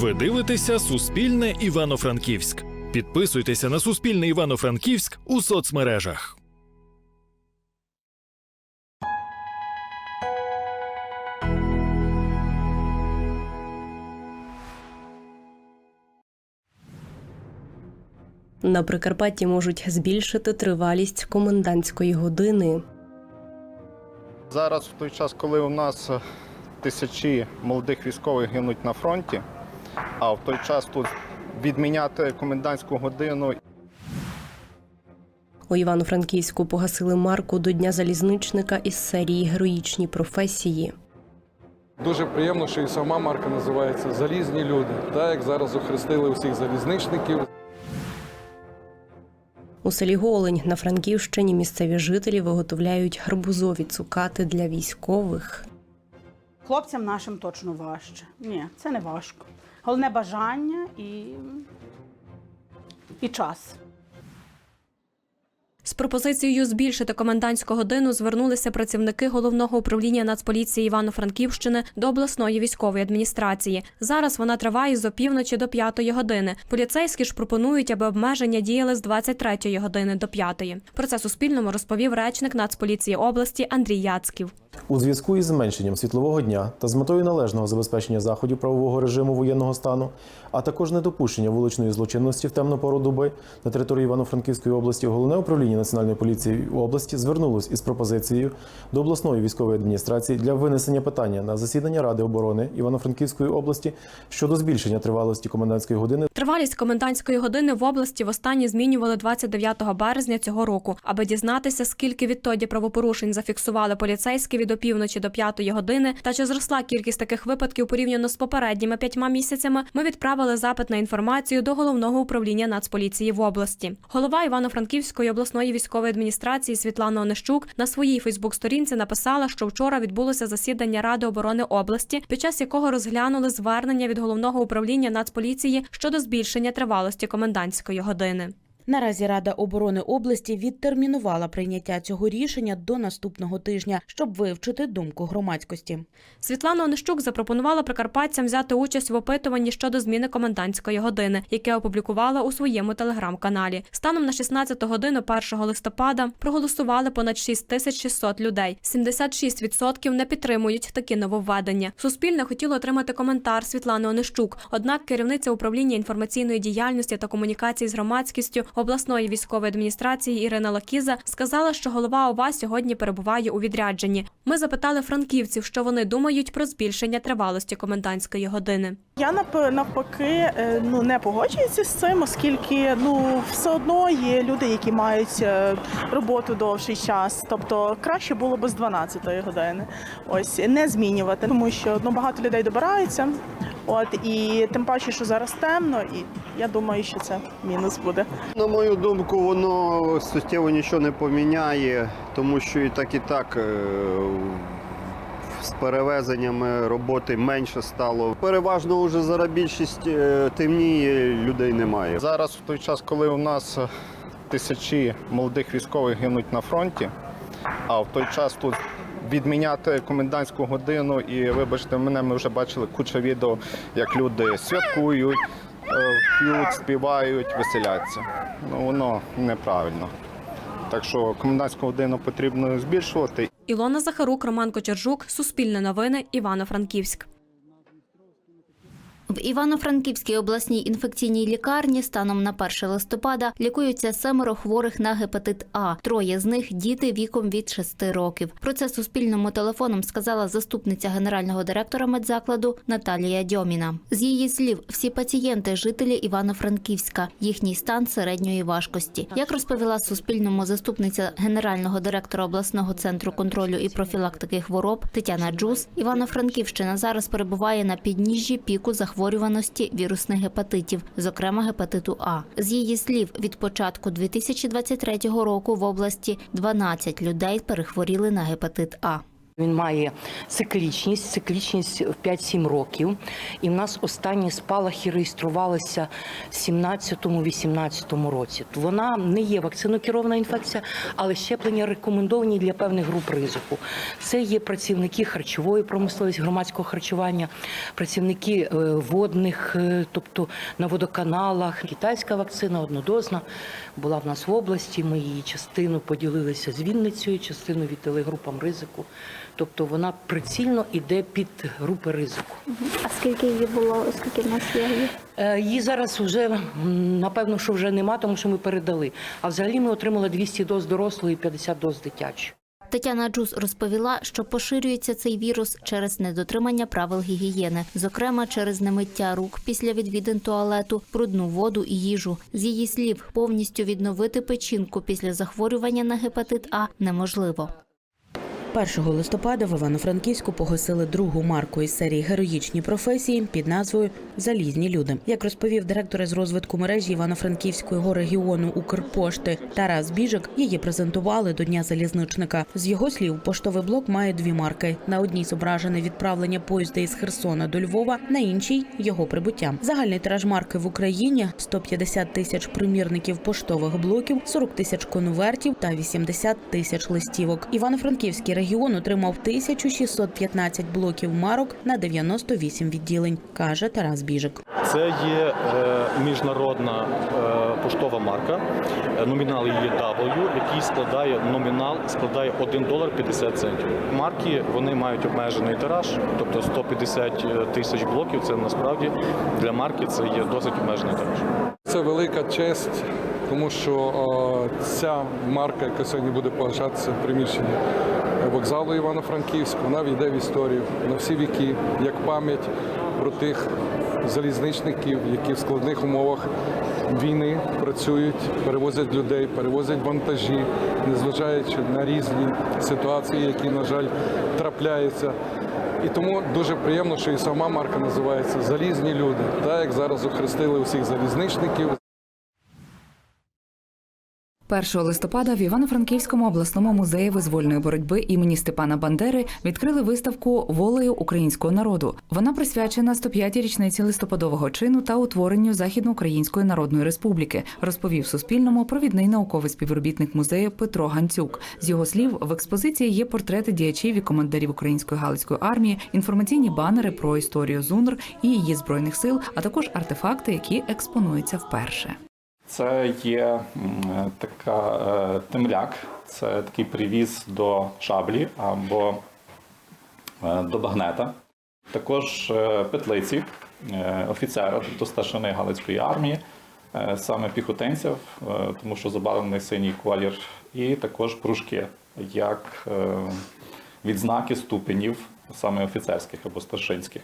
Ви дивитеся Суспільне Івано-Франківськ. Підписуйтеся на Суспільне Івано-Франківськ у соцмережах. На Прикарпатті можуть збільшити тривалість комендантської години. Зараз, в той час, коли у нас тисячі молодих військових гинуть на фронті, а в той час тут відміняти комендантську годину У Івано-Франківську погасили марку до Дня залізничника із серії Героїчні професії. Дуже приємно, що і сама марка називається Залізні люди, так як зараз охрестили усіх залізничників. У селі Голень на Франківщині місцеві жителі виготовляють гарбузові цукати для військових. Хлопцям нашим точно важче. Ні, це не важко. Головне бажання і, і час. З пропозицією збільшити комендантську годину звернулися працівники головного управління Нацполіції Івано-Франківщини до обласної військової адміністрації. Зараз вона триває з опівночі до 5 години. Поліцейські ж пропонують, аби обмеження діяли з 23 години до 5. Про це Суспільному розповів речник Нацполіції області Андрій Яцьків. У зв'язку із зменшенням світлового дня та з метою належного забезпечення заходів правового режиму воєнного стану, а також недопущення вуличної злочинності в темну пору доби на території Івано-Франківської області, головне управління Національної поліції області звернулось із пропозицією до обласної військової адміністрації для винесення питання на засідання Ради оборони Івано-Франківської області щодо збільшення тривалості комендантської години. Тривалість комендантської години в області востаннє змінювали 29 березня цього року, аби дізнатися, скільки відтоді правопорушень зафіксували поліцейські від опівночі до 5 години, та чи зросла кількість таких випадків порівняно з попередніми п'ятьма місяцями. Ми відправили запит на інформацію до головного управління Нацполіції в області. Голова Івано-Франківської обласної військової адміністрації Світлана Онищук на своїй Фейсбук-сторінці написала, що вчора відбулося засідання Ради оборони області, під час якого розглянули звернення від головного управління Нацполіції щодо збільшення тривалості комендантської години. Наразі Рада оборони області відтермінувала прийняття цього рішення до наступного тижня, щоб вивчити думку громадськості. Світлана Онищук запропонувала прикарпатцям взяти участь в опитуванні щодо зміни комендантської години, яке опублікувала у своєму телеграм-каналі. Станом на 16 годину 1 листопада проголосували понад 6600 людей. 76% не підтримують такі нововведення. Суспільне хотіло отримати коментар Світлани Онищук. Однак керівниця управління інформаційної діяльності та комунікації з громадськістю обласної військової адміністрації Ірина Лакіза сказала, що голова ОВА сьогодні перебуває у відрядженні. Ми запитали франківців, що вони думають про збільшення тривалості комендантської години. Я навпаки е, ну не погоджуюся з цим, оскільки ну все одно є люди, які мають е, роботу довший час. Тобто краще було б з 12 години. Ось не змінювати, тому що ну багато людей добираються. От і тим паче, що зараз темно, і я думаю, що це мінус буде. На мою думку, воно суттєво нічого не поміняє, тому що і так, і так е, з перевезеннями роботи менше стало. Переважно вже зараз більшість е, темніє, людей немає. зараз, в той час, коли у нас тисячі молодих військових гинуть на фронті, а в той час тут відміняти комендантську годину і вибачте мене, ми вже бачили куча відео, як люди святкують, е, п'ють, співають, веселяться. Ну воно неправильно. Так що комендантську годину потрібно збільшувати Ілона Захарук, Роман Кочержук, Суспільне новини, Івано-Франківськ. В Івано-Франківській обласній інфекційній лікарні станом на 1 листопада лікуються семеро хворих на гепатит А. Троє з них діти віком від 6 років. Про це суспільному телефоном сказала заступниця генерального директора медзакладу Наталія Дьоміна. З її слів, всі пацієнти жителі Івано-Франківська. Їхній стан середньої важкості. Як розповіла суспільному заступниця генерального директора обласного центру контролю і профілактики хвороб Тетяна Джус, Івано-Франківщина зараз перебуває на підніжжі піку захворюваності вірусних гепатитів, зокрема гепатиту А. З її слів, від початку 2023 року в області 12 людей перехворіли на гепатит А. Він має циклічність, циклічність в 5-7 років. І в нас останні спалахи реєструвалися в 17-18 році. Вона не є вакцинокерована інфекція, але щеплення рекомендовані для певних груп ризику. Це є працівники харчової промисловості, громадського харчування, працівники е, водних, е, тобто на водоканалах. Китайська вакцина однодозна була в нас в області. Ми її частину поділилися з Вінницею, частину віддали групам ризику. Тобто вона прицільно йде під групи ризику. А скільки її було, скільки в нас є? її? Е, зараз вже напевно, що вже нема, тому що ми передали. А взагалі ми отримали 200 доз дорослої і 50 доз дитячої. Тетяна Джус розповіла, що поширюється цей вірус через недотримання правил гігієни, зокрема через немиття рук після відвідин туалету, брудну воду і їжу. З її слів, повністю відновити печінку після захворювання на гепатит А неможливо. 1 листопада в Івано-Франківську погасили другу марку із серії героїчні професії під назвою Залізні люди. Як розповів директор з розвитку мережі Івано-Франківського регіону Укрпошти Тарас Біжик, її презентували до Дня залізничника. З його слів, поштовий блок має дві марки: на одній зображене відправлення поїзда із Херсона до Львова, на іншій його прибуття. Загальний тираж марки в Україні 150 тисяч примірників поштових блоків, 40 тисяч конвертів та 80 тисяч листівок. Івано-Франківський регіон отримав 1615 блоків марок на 98 відділень, каже Тарас Біжик. Це є е, міжнародна е, поштова марка. Е, Номінал її W, який складає номінал складає 1 долар 50 центів. Марки вони мають обмежений тираж, тобто 150 тисяч блоків. Це насправді для марки це є досить обмежений тираж. Це велика честь, тому що е, ця марка, яка сьогодні буде погашатися в приміщенні вокзалу Івано-Франківськ, вона війде в історію на всі віки, як пам'ять про тих залізничників, які в складних умовах війни працюють, перевозять людей, перевозять вантажі, незважаючи на різні ситуації, які, на жаль, трапляються. І тому дуже приємно, що і сама марка називається Залізні люди, так як зараз охрестили усіх залізничників. 1 листопада в Івано-Франківському обласному музеї визвольної боротьби імені Степана Бандери відкрили виставку волею українського народу. Вона присвячена 105-й річниці листопадового чину та утворенню Західноукраїнської Народної Республіки, розповів Суспільному провідний науковий співробітник музею Петро Ганцюк. З його слів, в експозиції є портрети діячів і командирів української галицької армії, інформаційні банери про історію ЗУНР і її збройних сил, а також артефакти, які експонуються вперше. Це є така е, темляк, це такий привіз до шаблі або е, до багнета. Також е, петлиці офіцера, тобто старшини Галицької армії, саме піхотинців, тому що забарвлений синій колір, і також пружки, як відзнаки ступенів, саме офіцерських або старшинських.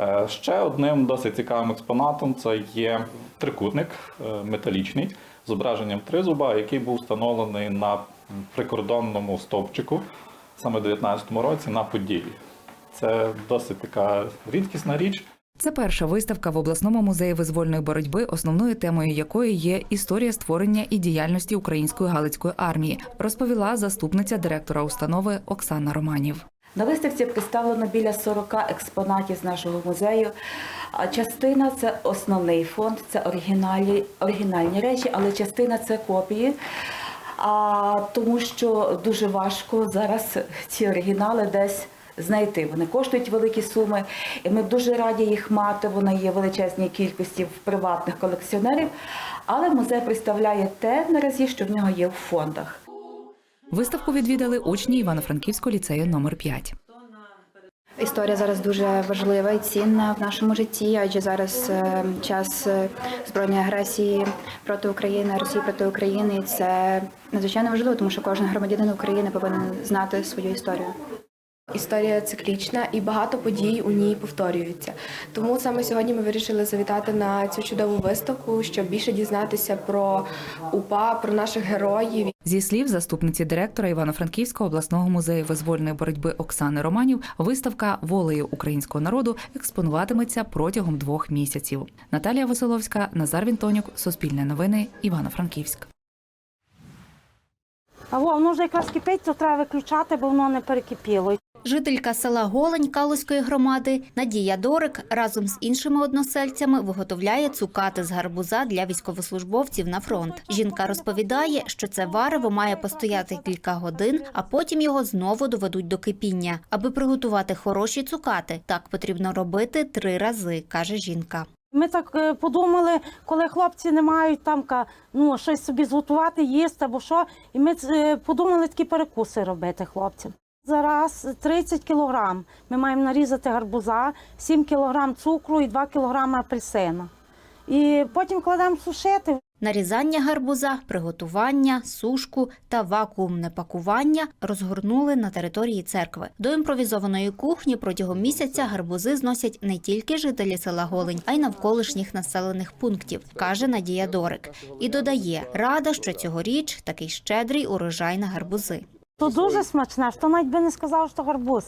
Е, Ще одним досить цікавим експонатом це є трикутник е, металічний з зображенням тризуба, який був встановлений на прикордонному стовпчику саме в 19-му році на Поділлі. Це досить така рідкісна річ. Це перша виставка в обласному музеї визвольної боротьби, основною темою якої є історія створення і діяльності української галицької армії, розповіла заступниця директора установи Оксана Романів. На виставці представлено біля 40 експонатів з нашого музею. Частина це основний фонд, це оригіналі, оригінальні речі, але частина це копії. А, тому що дуже важко зараз ці оригінали десь знайти. Вони коштують великі суми, і ми дуже раді їх мати. Вони є в величезній кількості в приватних колекціонерів. Але музей представляє те наразі, що в нього є в фондах. Виставку відвідали учні Івано-Франківського ліцею номер 5 Історія зараз дуже важлива і цінна в нашому житті, адже зараз е, час е, збройної агресії проти України, Росії проти України. І це надзвичайно важливо, тому що кожен громадянин України повинен знати свою історію. Історія циклічна і багато подій у ній повторюються. Тому саме сьогодні ми вирішили завітати на цю чудову виставку, щоб більше дізнатися про УПА, про наших героїв. Зі слів заступниці директора Івано-Франківського обласного музею визвольної боротьби Оксани Романів, виставка волею українського народу експонуватиметься протягом двох місяців. Наталія Василовська, Назар Вінтонюк, Суспільне новини, Івано-Франківськ. А воно вже якраз кипить, то треба виключати, бо воно не перекипіло. Жителька села Голень Калузької громади Надія Дорик разом з іншими односельцями виготовляє цукати з гарбуза для військовослужбовців на фронт. Жінка розповідає, що це варево має постояти кілька годин, а потім його знову доведуть до кипіння. Аби приготувати хороші цукати, так потрібно робити три рази, каже жінка. Ми так е, подумали, коли хлопці не мають там ну, щось собі зготувати, їсти або що. І ми е, подумали такі перекуси робити хлопцям. Зараз 30 кілограм. Ми маємо нарізати гарбуза, 7 кілограм цукру і 2 кілограми апельсина. І потім кладемо сушити. Нарізання гарбуза, приготування, сушку та вакуумне пакування розгорнули на території церкви. До імпровізованої кухні протягом місяця гарбузи зносять не тільки жителі села Голень, а й навколишніх населених пунктів, каже Надія Дорик. І додає, рада, що цьогоріч такий щедрий урожай на гарбузи. То дуже смачне, що навіть би не сказав, що гарбуз.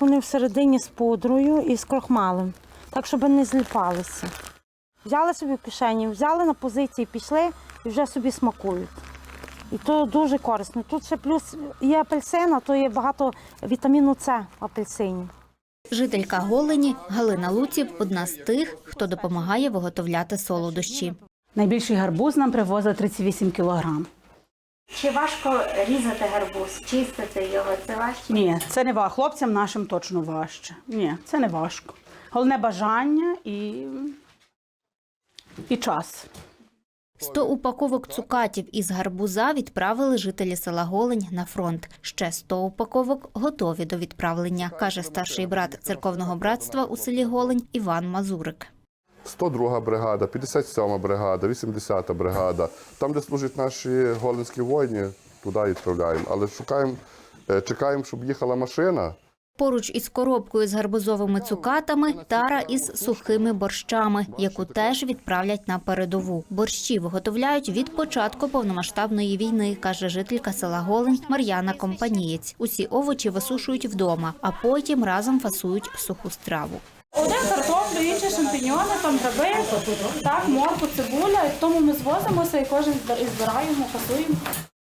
Вони всередині з пудрою і з крохмалем, так щоб не зліпалися. Взяли собі в кишені, взяли на позиції, пішли і вже собі смакують. І то дуже корисно. Тут ще плюс є апельсина, то є багато вітаміну С в апельсині. Жителька Голені Галина Луців одна з тих, хто допомагає виготовляти солодощі. Найбільший гарбуз нам привозить 38 кілограм. Чи важко різати гарбуз, чистити його? Це важче? Ні, це не важко. Хлопцям нашим точно важче. Ні, це не важко. Головне бажання і, і час. 100 упаковок цукатів із гарбуза відправили жителі села Голень на фронт. Ще 100 упаковок готові до відправлення, каже старший брат церковного братства у селі Голень Іван Мазурик. 102 бригада, 57 бригада, 80 бригада. Там, де служать наші голинські воїни, туди відправляємо. Але шукаємо, е, чекаємо, щоб їхала машина. Поруч із коробкою з гарбузовими цукатами тара із сухими борщами, яку теж відправлять на передову. Борщі виготовляють від початку повномасштабної війни, каже жителька села Голень Мар'яна Компанієць. Усі овочі висушують вдома, а потім разом фасують суху страву. Один картоплю, інші шампіньони, там гриби, так, морку, цибуля. І тому ми звозимося і кожен і збираємо, фасуємо.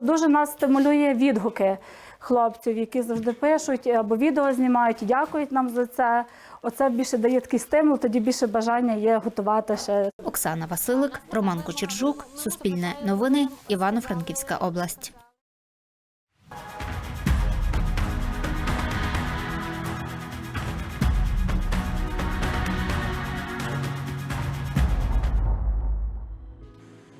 Дуже нас стимулює відгуки хлопців, які завжди пишуть або відео знімають і дякують нам за це. Оце більше дає такий стимул, тоді більше бажання є готувати ще. Оксана Василик, Роман Кочержук, Суспільне новини, Івано-Франківська область.